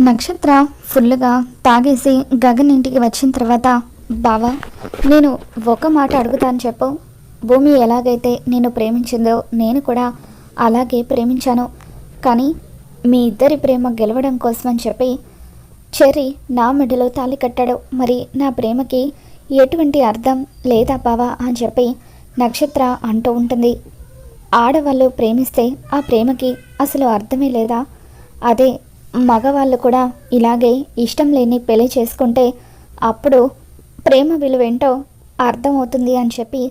నక్షత్ర ఫుల్గా తాగేసి గగన్ ఇంటికి వచ్చిన తర్వాత బావా నేను ఒక మాట అడుగుతాను చెప్పు. భూమి ఎలాగైతే నేను ప్రేమించిందో నేను కూడా అలాగే ప్రేమించాను. కానీ మీ ఇద్దరి ప్రేమ గెలవడం కోసం అని చెప్పి చెర్రీ నా మెడలో తాళి కట్టాడు. మరి నా ప్రేమకి ఎటువంటి అర్థం లేదా బావా అని చెప్పి నక్షత్ర అంటూ ఉంటుంది. ఆడవాళ్ళు ప్రేమిస్తే ఆ ప్రేమకి అసలు అర్థమే లేదా? అదే మగవాళ్ళు కూడా ఇలాగే ఇష్టం లేని పెళ్ళి చేసుకుంటే అప్పుడు ప్రేమ విలువేంటో అర్థమవుతుంది అని చెప్పి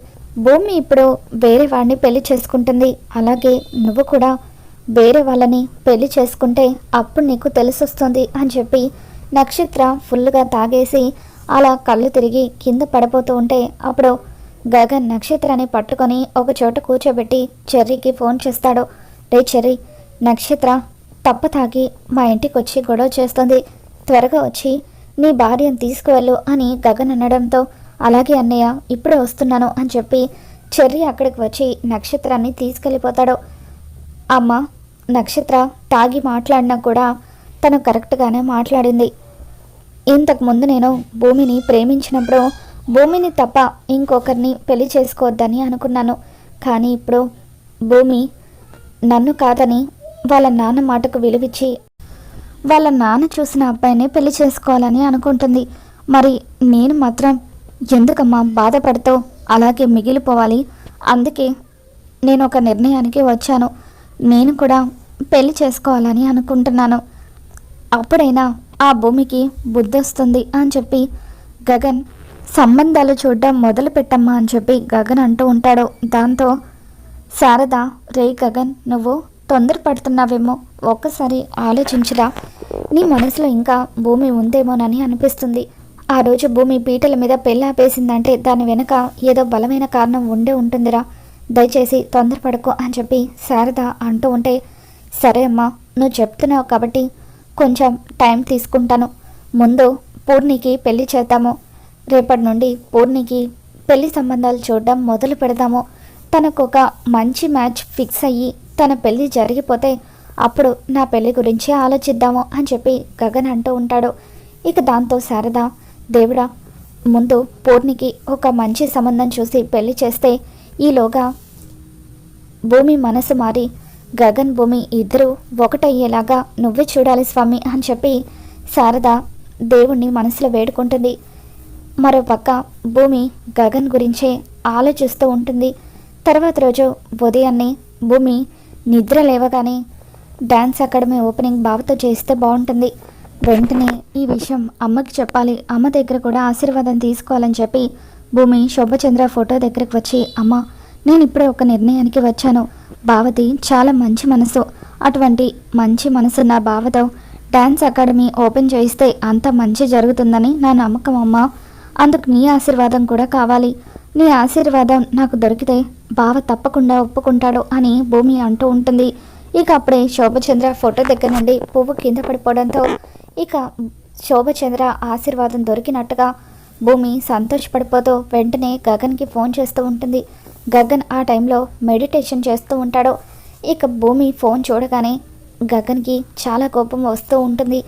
భూమి ఇప్పుడు వేరే వాడిని పెళ్ళి చేసుకుంటుంది. అలాగే నువ్వు కూడా వేరే వాళ్ళని పెళ్ళి చేసుకుంటే అప్పుడు నీకు తెలిసొస్తుంది అని చెప్పి నక్షత్ర ఫుల్గా తాగేసి అలా కళ్ళు తిరిగి కింద పడిపోతూ ఉంటే అప్పుడు గగన్ నక్షత్రాన్ని పట్టుకొని ఒక చోట కూర్చోబెట్టి చెర్రీకి ఫోన్ చేస్తాడు. రే చెర్రీ నక్షత్ర తప్ప తాగి మా ఇంటికి వచ్చి గొడవ చేస్తుంది. త్వరగా వచ్చి నీ భార్యను తీసుకువెళ్ళు అని గగన్ అనడంతో అలాగే అన్నయ్య ఇప్పుడే వస్తున్నాను అని చెప్పి చెర్రి అక్కడికి వచ్చి నక్షత్రాన్ని తీసుకెళ్ళిపోతాడు. అమ్మ నక్షత్ర తాగి మాట్లాడినా కూడా తను కరెక్ట్గానే మాట్లాడింది. ఇంతకుముందు నేను భూమిని ప్రేమించినప్పుడు భూమిని తప్ప ఇంకొకరిని పెళ్ళి చేసుకోవద్దని అనుకున్నాను. కానీ ఇప్పుడు భూమి నన్ను కాదని వాళ్ళ నాన్న మాటకు విలువిచ్చి వాళ్ళ నాన్న చూసిన అబ్బాయిని పెళ్ళి చేసుకోవాలని అనుకుంటుంది. మరి నేను మాత్రం ఎందుకమ్మా బాధపడుతూ అలాగే మిగిలిపోవాలి? అందుకే నేను ఒక నిర్ణయానికి వచ్చాను. నేను కూడా పెళ్ళి చేసుకోవాలని అనుకుంటున్నాను. అప్పుడైనా ఆ భూమికి బుద్ధి వస్తుంది అని చెప్పి గగన్ సంబంధాలు చూడడం మొదలు పెట్టమ్మా అని చెప్పి గగన్ అంటూ ఉంటాడు. దాంతో శారద రే గగన్ నువ్వు తొందరపడుతున్నావేమో? ఒక్కసారి ఆలోచించురా. నీ మనసులో ఇంకా భూమి ఉందేమోనని అనిపిస్తుంది. ఆ రోజు భూమి పీటల మీద పెళ్ళి ఆపేసిందంటే దాని వెనుక ఏదో బలమైన కారణం ఉండే ఉంటుందిరా. దయచేసి తొందరపడకు అని చెప్పి శారద అంటూ ఉంటే సరే అమ్మా నువ్వు చెప్తున్నావు కాబట్టి కొంచెం టైం తీసుకుంటాను. ముందు పూర్ణికి పెళ్ళి చేద్దాము. రేపటి నుండి పూర్ణికి పెళ్ళి సంబంధాలు చూడడం మొదలు పెడదాము. తనకు ఒక మంచి మ్యాచ్ ఫిక్స్ అయ్యి తన పెళ్ళి జరిగిపోతే అప్పుడు నా పెళ్ళి గురించి ఆలోచిద్దాము అని చెప్పి గగన్ అంటూ ఉంటాడు. ఇక దాంతో శారద దేవుడా ముందు పూర్ణికి ఒక మంచి సంబంధం చూసి పెళ్ళి చేస్తే ఈలోగా భూమి మనసు మారి గగన్ భూమి ఇద్దరూ ఒకటయ్యేలాగా నువ్వే చూడాలి స్వామి అని చెప్పి శారద దేవుణ్ణి మనసులో వేడుకుంటుంది. మరోపక్క భూమి గగన్ గురించే ఆలోచిస్తూ ఉంటుంది. తర్వాత రోజు ఉదయాన్నే భూమి నిద్ర లేవగానే డ్యాన్స్ అకాడమీ ఓపెనింగ్ బావతో చేస్తే బాగుంటుంది వెంటనే ఈ విషయం అమ్మకి చెప్పాలి. అమ్మ దగ్గర కూడా ఆశీర్వాదం తీసుకోవాలని చెప్పి భూమి శోభచంద్ర ఫోటో దగ్గరకు వచ్చి అమ్మ నేను ఇప్పుడే ఒక నిర్ణయానికి వచ్చాను. భావతి చాలా మంచి మనసు. అటువంటి మంచి మనసు నా బావతో డ్యాన్స్ అకాడమీ ఓపెన్ చేయిస్తే అంత మంచి జరుగుతుందని నా నమ్మకం అమ్మ. అందుకు నీ ఆశీర్వాదం కూడా కావాలి. నీ ఆశీర్వాదం నాకు దొరికితే బావ తప్పకుండా ఒప్పుకుంటాడు అని భూమి అంటూ ఉంటుంది. ఇక అప్పుడే శోభచంద్ర ఫోటో దగ్గర నుండి పువ్వు కింద పడిపోవడంతో ఇక శోభచంద్ర ఆశీర్వాదం దొరికినట్టుగా భూమి సంతోషపడిపోతూ వెంటనే గగన్కి ఫోన్ చేస్తూ ఉంటుంది. గగన్ ఆ టైంలో మెడిటేషన్ చేస్తూ ఉంటాడు. ఇక భూమి ఫోన్ చూడగానే గగన్కి చాలా కోపం వస్తూ ఉంటుంది.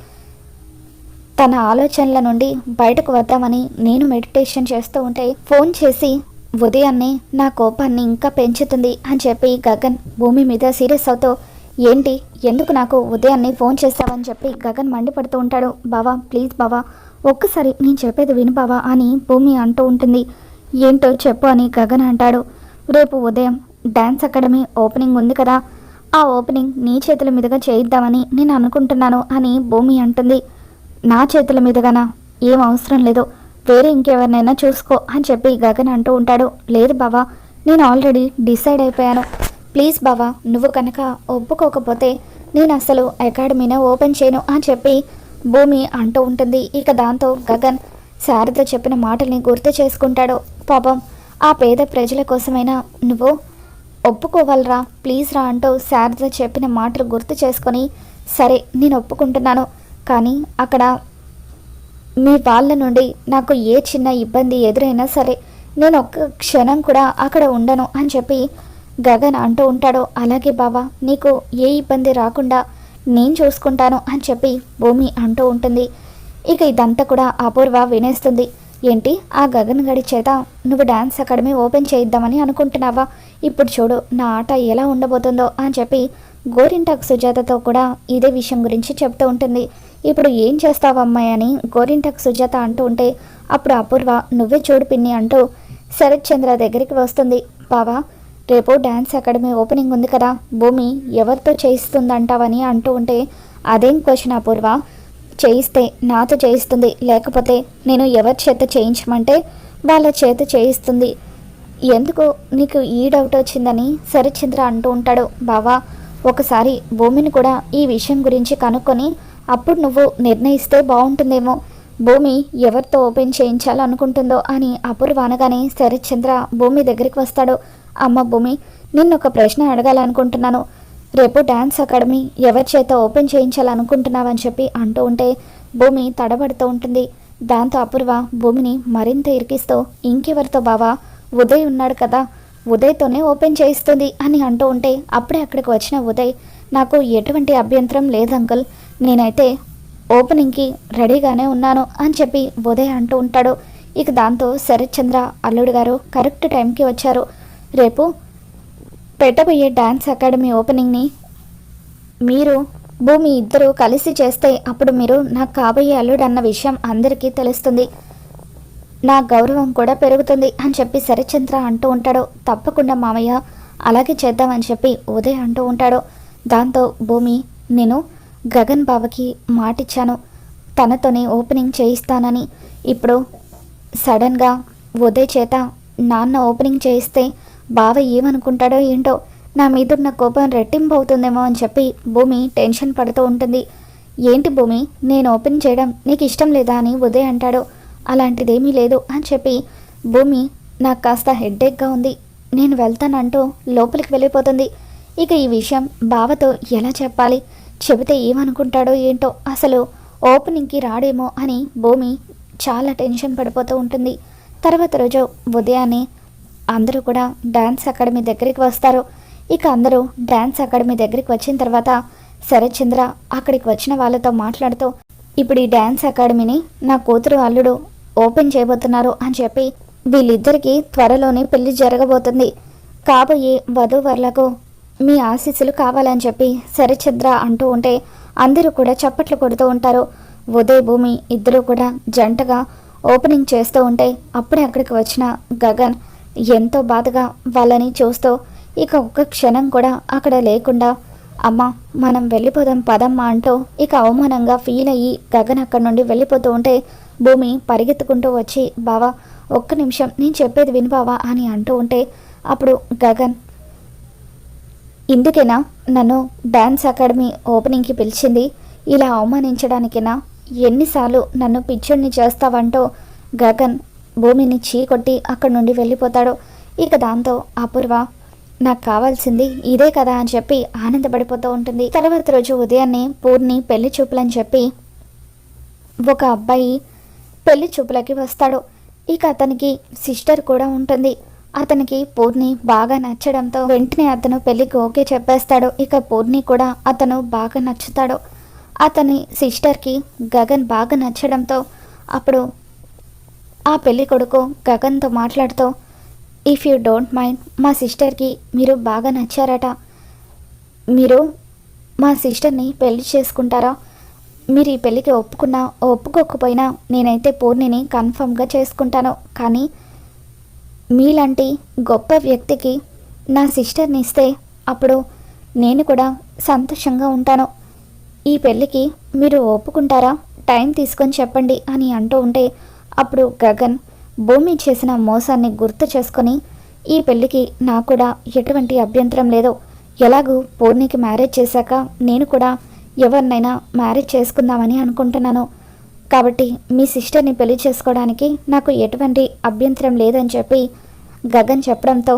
తన ఆలోచనల నుండి బయటకు వద్దామని నేను మెడిటేషన్ చేస్తూ ఉంటే ఫోన్ చేసి ఉదయాన్నే నా కోపాన్ని ఇంకా పెంచుతుంది అని చెప్పి గగన్ భూమి మీద సీరియస్ అవుతూ ఏంటి? ఎందుకు నాకు ఉదయాన్నే ఫోన్ చేస్తావని చెప్పి గగన్ మండిపడుతూ ఉంటాడు. బావా ప్లీజ్ బావా ఒక్కసారి నేను చెప్పేది విను బావా అని భూమి అంటూ ఉంటుంది. ఏంటో చెప్పు అని గగన్ అంటాడు. రేపు ఉదయం డ్యాన్స్ అకాడమీ ఓపెనింగ్ ఉంది కదా. ఆ ఓపెనింగ్ నీ చేతుల మీదుగా చేయిద్దామని నేను అనుకుంటున్నాను అని భూమి అంటుంది. నా చేతుల మీదుగానా? ఏం అవసరం లేదు. వేరే ఇంకెవరినైనా చూసుకో అని చెప్పి గగన్ అంటూ ఉంటాడు. లేదు బావా నేను ఆల్రెడీ డిసైడ్ అయిపోయాను. ప్లీజ్ బావా నువ్వు కనుక ఒప్పుకోకపోతే నేను అసలు అకాడమీనే ఓపెన్ చేయను అని చెప్పి భూమి అంటూ ఉంటుంది. ఇక దాంతో గగన్ శారద చెప్పిన మాటల్ని గుర్తు చేసుకుంటాడు. పాపం ఆ పేద ప్రజల కోసమైనా నువ్వు ఒప్పుకోవాలరా ప్లీజ్ రా అంటూ శారద చెప్పిన మాటలు గుర్తు చేసుకొని సరే నేను ఒప్పుకుంటున్నాను. కానీ అక్కడ మీ వాళ్ళ నుండి నాకు ఏ చిన్న ఇబ్బంది ఎదురైనా సరే నేను ఒక్క క్షణం కూడా అక్కడ ఉండను అని చెప్పి గగన్ అంటూ ఉంటాడు. అలాగే బావా నీకు ఏ ఇబ్బంది రాకుండా నేను చూసుకుంటాను అని చెప్పి భూమి అంటూ ఉంటుంది. ఇక ఇదంతా కూడా అపూర్వ వినేస్తుంది. ఏంటి? ఆ గగన్ గడి చేత నువ్వు డ్యాన్స్ అకాడమీ ఓపెన్ చేయిద్దామని అనుకుంటున్నావా? ఇప్పుడు చూడు నా ఆట ఎలా ఉండబోతుందో అని చెప్పి గోరింటాకు సుజాతతో కూడా ఇదే విషయం గురించి చెప్తూ ఉంటుంది. ఇప్పుడు ఏం చేస్తావు అమ్మాయి అని గోరింటాకు సుజాత అంటూ ఉంటే అప్పుడు అపూర్వ నువ్వే చూడు పిన్ని అంటూ శరత్ చంద్ర దగ్గరికి వస్తుంది. బావా రేపు డ్యాన్స్ అకాడమీ ఓపెనింగ్ ఉంది కదా భూమి ఎవరితో చేయిస్తుందంటావని అంటూ ఉంటే అదేం క్వశ్చన్ అపూర్వ? చేయిస్తే నాతో చేయిస్తుంది. లేకపోతే నేను ఎవరి చేత చేయించమంటే వాళ్ళ చేత చేయిస్తుంది. ఎందుకు నీకు ఈ డౌట్ వచ్చిందని శరత్చంద్ర అంటూ ఉంటాడు. బావా ఒకసారి భూమిని కూడా ఈ విషయం గురించి కనుక్కొని అప్పుడు నువ్వు నిర్ణయిస్తే బాగుంటుందేమో భూమి ఎవరితో ఓపెన్ చేయించాలనుకుంటుందో అని అపూర్వ అనగానే శరత్చంద్ర భూమి దగ్గరికి వస్తాడు. అమ్మ భూమి నిన్ను ఒక ప్రశ్న అడగాలనుకుంటున్నాను. రేపు డ్యాన్స్ అకాడమీ ఎవరి చేత ఓపెన్ చేయించాలనుకుంటున్నావని చెప్పి అంటూ ఉంటే భూమి తడబడుతూ ఉంటుంది. దాంతో అపూర్వ భూమిని మరింత ఇరికిస్తూ ఇంకెవరితో బావా? ఉదయ్ ఉన్నాడు కదా. ఉదయ్తోనే ఓపెన్ చేయిస్తుంది అని అంటూ ఉంటే అప్పుడే అక్కడికి వచ్చిన ఉదయ్ నాకు ఎటువంటి అభ్యంతరం లేదు అంకుల్. నేనైతే ఓపెనింగ్కి రెడీగానే ఉన్నాను అని చెప్పి ఉదయ్ అంటూ ఉంటాడు. ఇక దాంతో శరత్ చంద్ర అల్లుడు గారు కరెక్ట్ టైంకి వచ్చారు. రేపు పెట్టబోయే డ్యాన్స్ అకాడమీ ఓపెనింగ్ని మీరు భూమి ఇద్దరు కలిసి చేస్తే అప్పుడు మీరు నాకు కాబోయే అల్లుడు అన్న విషయం అందరికీ తెలుస్తుంది. నా గౌరవం కూడా పెరుగుతుంది అని చెప్పి సరిచంద్ర అంటూ ఉంటాడు. తప్పకుండా మామయ్య అలాగే చేద్దామని చెప్పి ఉదయ్ అంటూ ఉంటాడు. దాంతో భూమి నేను గగన్ బావకి మాటిచ్చాను. తనతోనే ఓపెనింగ్ చేయిస్తానని. ఇప్పుడు సడన్గా ఉదయ్ చేత నాన్న ఓపెనింగ్ చేయిస్తే బావ ఏమనుకుంటాడో ఏంటో నా మీదున్న కోపం రెట్టింపు అవుతుందేమో అని చెప్పి భూమి టెన్షన్ పడుతూ ఉంటుంది. ఏంటి భూమి నేను ఓపెన్ చేయడం నీకు ఇష్టం లేదా అని ఉదయ్ అంటాడు. అలాంటిదేమీ లేదు అని చెప్పి భూమి నాకు కాస్త హెడ్డేక్గా ఉంది. నేను వెళ్తానంటూ లోపలికి వెళ్ళిపోతుంది. ఇక ఈ విషయం బావతో ఎలా చెప్పాలి? చెబితే ఏమనుకుంటాడో ఏంటో అసలు ఓపెనింగ్కి రాడేమో అని భూమి చాలా టెన్షన్ పడిపోతూ ఉంటుంది. తర్వాత రోజు ఉదయాన్నే అందరూ కూడా డ్యాన్స్ అకాడమీ దగ్గరికి వస్తారు. ఇక అందరూ డ్యాన్స్ అకాడమీ దగ్గరికి వచ్చిన తర్వాత శరత్చంద్ర అక్కడికి వచ్చిన వాళ్ళతో మాట్లాడుతూ ఇప్పుడు ఈ డ్యాన్స్ అకాడమీని నా కూతురు అల్లుడు ఓపెన్ చేయబోతున్నారు అని చెప్పి వీళ్ళిద్దరికీ త్వరలోనే పెళ్ళి జరగబోతుంది. కాబోయే వధూవరులకు మీ ఆశీస్సులు కావాలని చెప్పి శరచంద్ర అంటూ ఉంటే అందరూ కూడా చప్పట్లు కొడుతూ ఉంటారు. ఉదయ్ భూమి ఇద్దరు కూడా జంటగా ఓపెనింగ్ చేస్తూ ఉంటే అప్పుడే అక్కడికి వచ్చిన గగన్ ఎంతో బాధగా వాళ్ళని చూస్తూ ఇక ఒక్క క్షణం కూడా అక్కడ లేకుండా అమ్మ మనం వెళ్ళిపోదాం పదమ్మా అంటూ ఇక అవమానంగా ఫీల్ అయ్యి గగన్ అక్కడి నుండి వెళ్ళిపోతూ ఉంటే భూమి పరిగెత్తుకుంటూ వచ్చి బావా ఒక్క నిమిషం నేను చెప్పేది విను బావా అని అంటూ ఉంటే అప్పుడు గగన్ ఇందుకేనా? నన్ను డ్యాన్స్ అకాడమీ ఓపెనింగ్కి పిలిచింది. ఇలా అవమానించడానికేనా? ఎన్నిసార్లు నన్ను పిచ్చోడిని చేస్తావంటూ గగన్ భూమిని చీకొట్టి అక్కడి నుండి వెళ్ళిపోతాడు. ఇక దాంతో అపూర్వ నాకు కావాల్సింది ఇదే కదా అని చెప్పి ఆనందపడిపోతూ ఉంటుంది. తర్వాత రోజు ఉదయాన్నే పూర్ణి పెళ్ళి చూపులని చెప్పి ఒక అబ్బాయి పెళ్ళి చూపులకి వస్తాడు. ఇక అతనికి సిస్టర్ కూడా ఉంటుంది. అతనికి పూర్ణి బాగా నచ్చడంతో వెంటనే అతను పెళ్ళికి ఓకే చెప్పేస్తాడు. ఇక పూర్ణి కూడా అతను బాగా నచ్చుతాడు. అతని సిస్టర్కి గగన్ బాగా నచ్చడంతో అప్పుడు ఆ పెళ్ళి కొడుకు గగన్తో మాట్లాడుతూ ఇఫ్ యూ డోంట్ మైండ్ మా సిస్టర్కి మీరు బాగా నచ్చారట. మీరు మా సిస్టర్ని పెళ్ళి చేసుకుంటారా? మీరు ఈ పెళ్ళికి ఒప్పుకున్నా ఒప్పుకోకపోయినా నేనైతే పూర్ణిని కన్ఫర్మ్గా చేసుకుంటాను. కానీ మీలాంటి గొప్ప వ్యక్తికి నా సిస్టర్ని ఇస్తే అప్పుడు నేను కూడా సంతోషంగా ఉంటాను. ఈ పెళ్ళికి మీరు ఒప్పుకుంటారా? టైం తీసుకొని చెప్పండి అని అంటూ ఉంటే అప్పుడు గగన్ భూమి చేసిన మోసాన్ని గుర్తు చేసుకొని ఈ పెళ్ళికి నాకు కూడా ఎటువంటి అభ్యంతరం లేదు. ఎలాగూ పూర్ణికి మ్యారేజ్ చేశాక నేను కూడా ఎవరినైనా మ్యారేజ్ చేసుకుందామని అనుకుంటున్నాను. కాబట్టి మీ సిస్టర్ని పెళ్ళి చేసుకోవడానికి నాకు ఎటువంటి అభ్యంతరం లేదని చెప్పి గగన్ చెప్పడంతో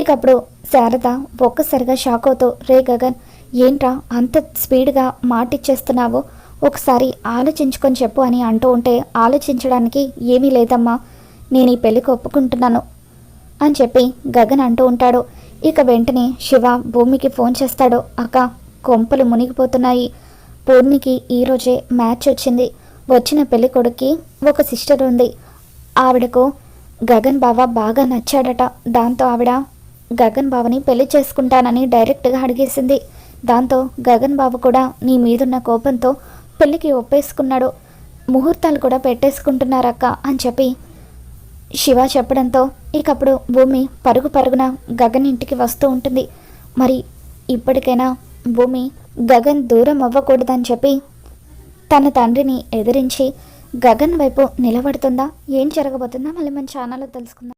ఇకప్పుడు శారద ఒక్కసారిగా షాక్ అవుతూ రే గగన్ ఏంట్రా అంత స్పీడ్గా మాటిచ్చేస్తున్నావు? ఒకసారి ఆలోచించుకొని చెప్పు అని అంటూ ఉంటే ఆలోచించడానికి ఏమీ లేదమ్మా నేను ఈ పెళ్ళికి ఒప్పుకుంటున్నాను అని చెప్పి గగన్ అంటూ ఉంటాడు. ఇక వెంటనే శివ భూమికి ఫోన్ చేస్తాడు. అక్క కొంపలు మునిగిపోతున్నాయి. పూర్ణికి ఈరోజే మ్యాచ్ వచ్చింది. వచ్చిన పెళ్ళి కొడుక్కి ఒక సిస్టర్ ఉంది. ఆవిడకు గగన్ బావ బాగా నచ్చాడట. దాంతో ఆవిడ గగన్ బావని పెళ్ళి చేసుకుంటానని డైరెక్ట్గా అడిగేసింది. దాంతో గగన్ బావ కూడా నీ మీదున్న కోపంతో పెళ్ళికి ఒప్పేసుకున్నాడు. ముహూర్తాలు కూడా పెట్టేసుకుంటున్నారక్క అని చెప్పి శివ చెప్పడంతో ఇకప్పుడు భూమి పరుగు పరుగున గగన్ ఇంటికి వస్తూ ఉంటుంది. మరి ఇప్పటికైనా భూమి గగన్ దూరం అవ్వకూడదని చెప్పి తన తండ్రిని ఎదిరించి గగన్ వైపు నిలబడుతుందా? ఏం జరగబోతుందా? మళ్ళీ మన ఛానల్లో తెలుసుకుందాం.